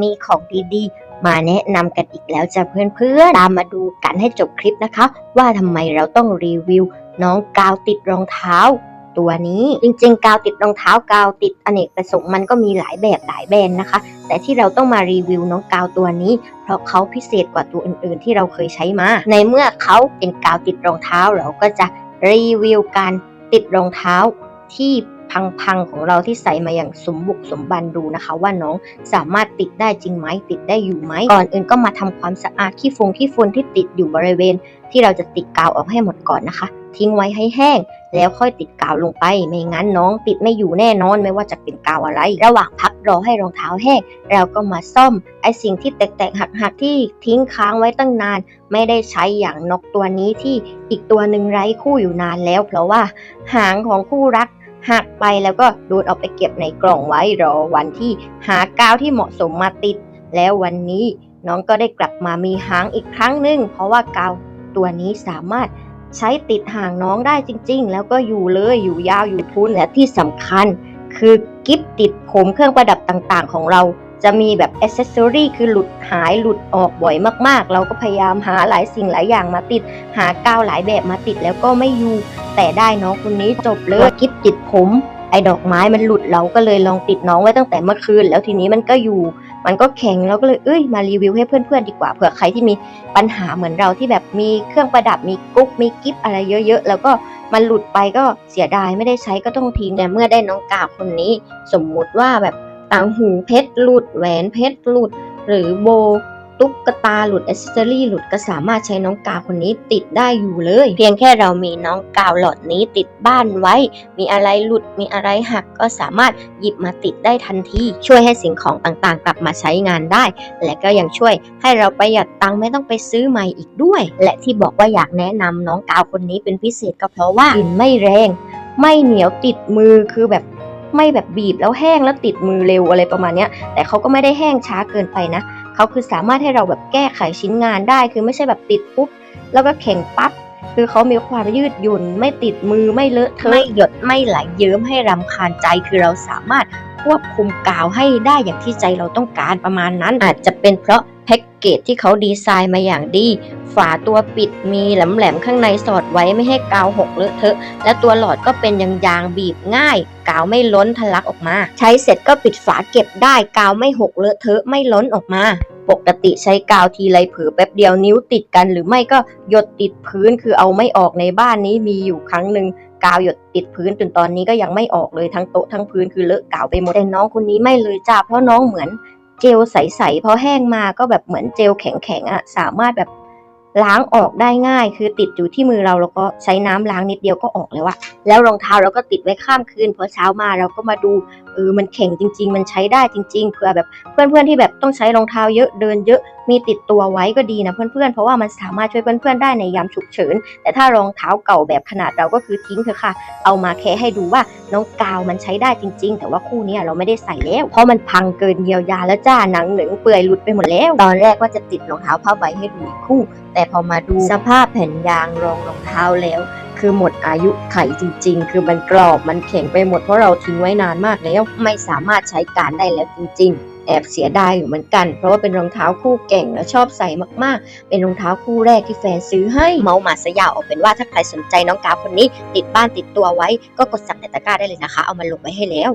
มีของดีๆ มาแนะนำกันอีกแล้วจ้ะเพื่อนๆ ตามมาดูกันให้จบคลิปนะคะ ว่าทำไมเราต้องรีวิว น้องกาวติดรองเท้า ตัวนี้จริงๆ กาวติดรองเท้ากาวติดอเนกประสงค์มันก็มีหลายแบบหลายแบรนด์นะคะ แต่ที่เราต้องมารีวิวน้องกาวตัวนี้ เพราะเขาพิเศษกว่าตัวอื่นๆ ที่เราเคยใช้มา ในเมื่อเขาเป็นกาวติดรองเท้าเราก็จะรีวิวการติดรองเท้าที่ พังๆของเราที่ใส่มาอย่างสมบุกสมบันดูนะคะ ว่าน้องสามารถติดได้จริงไหมติดได้อยู่ไหมก่อนอื่นก็มาทำความสะอาดขี้ฟงขี้ฝุ่นที่ติดอยู่บริเวณ ที่เราจะติดกาวออกให้หมดก่อนนะคะ ทิ้งไว้ให้แห้งแล้วค่อยติดกาวลงไป ไม่งั้นน้องติดไม่อยู่แน่นอนไม่ว่าจะเป็นกาวอะไร ระหว่างพักรอให้รองเท้าแห้งเราก็มาซ่อมไอสิ่งที่แตกๆหักๆที่ทิ้งค้างไว้ตั้งนาน ไม่ได้ใช้อย่างนกตัวนี้ที่อีกตัวหนึ่งไร้คู่อยู่นานแล้ว เพราะว่าหางของคู่รัก หักไปแล้วก็โดนเอาไปเก็บในกล่องไว้รอวันที่หากาวที่เหมาะสมมาติด แล้ววันนี้น้องก็ได้กลับมามีหางอีกครั้งหนึ่งเพราะว่ากาวตัวนี้สามารถใช้ติดหางน้องได้จริง ๆ แล้วก็อยู่เลยอยู่ยาวอยู่ทุนและที่สำคัญ คือกิฟติดผมเครื่องประดับต่างๆ ของเราจะมีแบบอ c เซสซอรี่คือหลุดหายหลุดออกบ่อยมากๆ เราก็พยายามหาหลายสิ่งหลายอย่างมาติด หากาวหลายแบบมาติดแล้วก็ไม่อยู่ แต่ได้น้องคนนี้จบเลยกิฟติดผม ไอ้ดอกไม้มันหลุดเราก็เลยลองติดน้องไว้ตั้งแต่เมื่อคืน แล้วทีนี้มันก็อยู่ มันก็แข็งเราก็เลยเอ้ยมารีวิวให้เพื่อนๆดีกว่าเผื่อใครที่มีปัญหาเหมือนเราที่แบบมีเครื่องประดับมีกุ๊กมีกิฟอะไรเยอะๆ แล้วก็มันหลุดไปก็เสียดายไม่ได้ใช้ก็ต้องทิ้งแต่เมื่อได้น้องกาวคนนี้ สมมุติว่าแบบต่างหูเพชรหลุดแหวนเพชรหลุด หรือโบ ตุ๊กตาหลุดอ c เซสซอรี่หลุดก็สามารถใช้น้องกาวคนนี้ติดได้อยู่เลย เพียงแค่เรามีน้องกาวหลอดนี้ติดบ้านไว้ มีอะไรหลุดมีอะไรหักก็สามารถหยิบมาติดได้ทันที ช่วยให้สิ่งของต่างๆ กลับมาใช้งานได้ และก็ยังช่วยให้เราประหยัดตังค์ไม่ต้องไปซื้อใหม่อีกด้วย และที่บอกว่าอยากแนะนำน้องกาวคนนี้เป็นพิเศษก็เพราะว่ากลิ่นไม่แรง ไม่เหนียวติดมือคือแบบไม่แบบบีบแล้วแห้งแล้วติดมือเร็วอะไรประมาณนี้แต่เขาก็ไม่ได้แห้งช้าเกินไปนะ เขาคือสามารถให้เราแบบแก้ไขชิ้นงานได้ คือไม่ใช่แบบติดปุ๊บ แล้วก็แข็งปั๊บ คือเขามีความยืดหยุ่น ไม่ติดมือไม่เลอะเทอะไม่หยดไม่ไหลเยิ้มให้รำคาญใจ คือเราสามารถควบคุมกาวให้ได้อย่างที่ใจเราต้องการประมาณนั้น อาจจะเป็นเพราะแพ็กเกจที่เขาดีไซน์มาอย่างดี ฝาตัวปิดมีแหลมๆข้างในสอดไว้ไม่ให้กาวหกเลอะเทอะ และตัวหลอดก็เป็นยางๆบีบง่าย กาวไม่ล้นทะลักออกมา ใช้เสร็จก็ปิดฝาเก็บได้กาวไม่หกเลอะเทอะไม่ล้นออกมา ปกติใช้กาวทีไรเผลอแป๊บเดียวนิ้วติดกัน หรือไม่ก็หยดติดพื้นคือเอาไม่ออกในบ้านนี้มีอยู่ครั้งหนึ่งกาวหยดติดพื้นจนตอนนี้ก็ยังไม่ออกเลยทั้งโต๊ะทั้งพื้นคือเลอะกาวไปหมดแต่น้องคนนี้ไม่เลยจ้าเพราะน้องเหมือนเจลใสๆพอแห้งมาก็แบบเหมือนเจลแข็งๆอะสามารถแบบล้างออกได้ง่าย คือติดอยู่ที่มือเราแล้วก็ใช้น้ำล้างนิดเดียวก็ออกแล้วอะแล้วรองเท้าเราก็ติดไว้ข้ามคืนพอเช้ามาเราก็มาดูเออมันแข็งจริง ๆ มันใช้ได้จริง ๆเผื่อแบบเพื่อนๆที่แบบต้องใช้รองเท้าเยอะเดินเยอะมีติดตัวไว้ก็ดีนะเพื่อนๆเพราะว่ามันสามารถช่วยเพื่อนๆได้ในยามฉุกเฉิน แต่ถ้ารองเท้าเก่าแบบขนาดเราก็คือทิ้งเถอะค่ะ เอามาแค่ให้ดูว่าน้องกาวมันใช้ได้จริง ๆ แต่ว่าคู่นี้เราไม่ได้ใส่แล้วเพราะมันพังเกินเยียวยาแล้วจ้าหนังหนึ่งเปื่อยหลุดไปหมดแล้ว ตอนแรกว่าจะติดรองเท้าผ้าใบให้ดูอีกคู่ แต่พอมาดูสภาพแผ่นยางรองรองเท้าแล้ว คือหมดอายุไขจริง ๆ คือมันกรอบมันแข็งไปหมดเพราะเราทิ้งไว้นานมากแล้วไม่สามารถใช้การได้แล้วจริง ๆ แอบเสียดายอยู่เหมือนกัน เพราะว่าเป็นรองเท้าคู่เก่งและชอบใส่มากๆ เป็นรองเท้าคู่แรกที่แฟนซื้อให้เมาหมาสยาวเอาเป็นว่าถ้าใครสนใจน้องกาคนนี้ ติดบ้านติดตัวไว้ก็กดสั่งในตะกร้าได้เลยนะคะ เอามาลงไว้ให้แล้ว